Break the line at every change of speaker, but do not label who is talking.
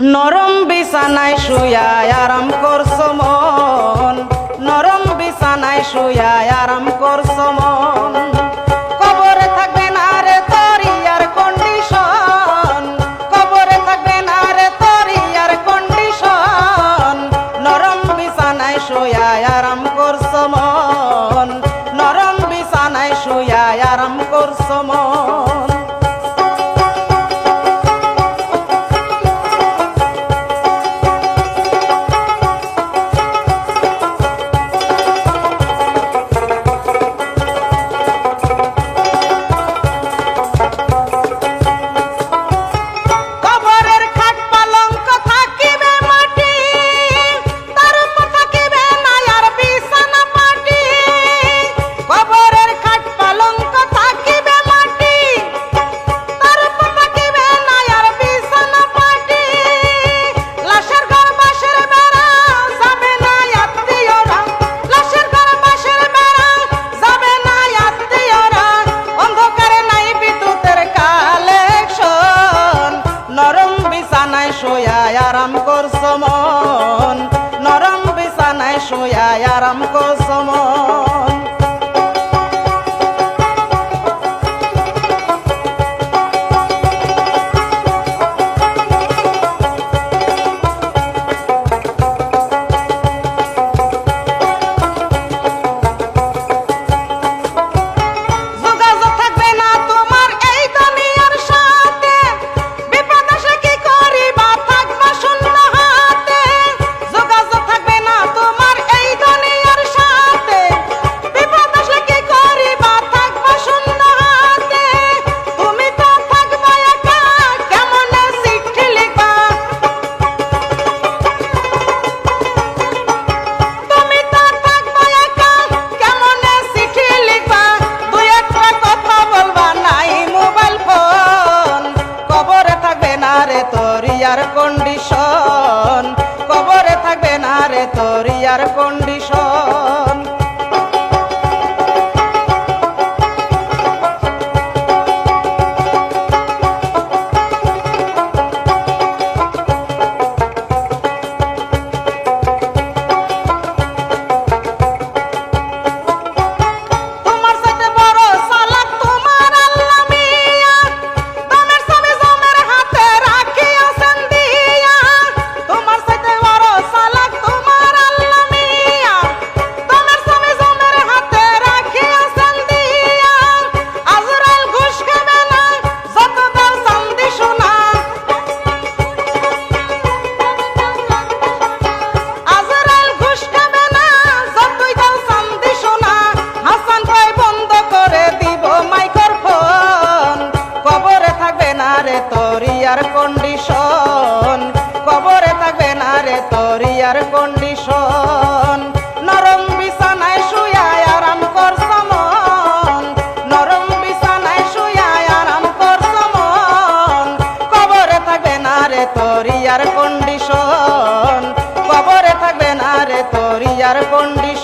নরম বিছানায় শুয়া আরাম করছ মন। নরম বিছানায় শুয়া আরাম করছ মন। মন। নরম বিছানায় শুয়ায় আরাম কসমন এয়ার কন্ডিশন কবরে থাকবে না রে তোর ইয়ার কন্ডিশন এয়ার কন্ডিশন। নরম বিছানায় শুয়া আরাম করছ মন নরম বিছানায় শুয়া আরাম করছ মন কবরে থাকবে না রে তোর ইয়ার কন্ডিশন। কবরে থাকবে না রে তোর ইয়ার কন্ডিশন।